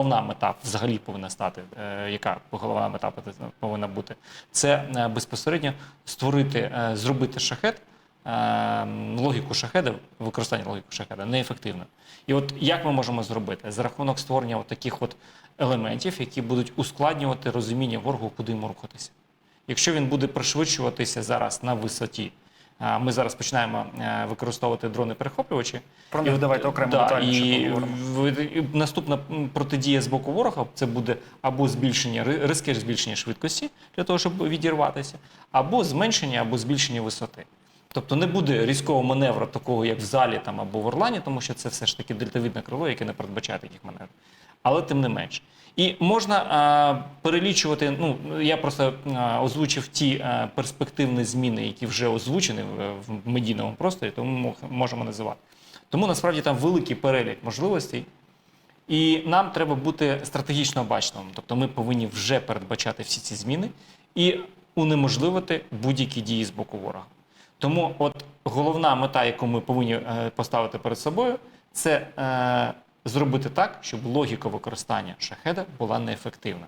головна мета взагалі повинна стати, е, яка головна мета повинна бути, це е, безпосередньо створити, е, зробити шахет, логіку шахеда, використання логіки шахеда неефективною. І от як ми можемо зробити? За рахунок створення от таких от елементів, які будуть ускладнювати розуміння ворогу, куди йому рухатися. Якщо він буде пришвидшуватися зараз на висоті, ми зараз починаємо е, використовувати дрони-перехоплювачі. Про них давайте окремо да, детальніше і, і наступна протидія з боку ворога це буде або збільшення ризки, збільшення швидкості для того, щоб відірватися, або зменшення, або збільшення висоти. Тобто не буде різкого маневру, такого як в залі там або в Орлані, тому що це все ж таки дельтовідне крило, яке не передбачає таких маневрів. Але тим не менш. І можна а, перелічувати. Ну я просто а, озвучив ті а, перспективні зміни, які вже озвучені в, в медійному просторі, тому можемо називати. Тому насправді там великий перелік можливостей, і нам треба бути стратегічно обачним. Тобто ми повинні вже передбачати всі ці зміни і унеможливити будь-які дії з боку ворога. Тому, от головна мета, яку ми повинні е, поставити перед собою, це е, зробити так, щоб логіка використання шахеда була неефективна.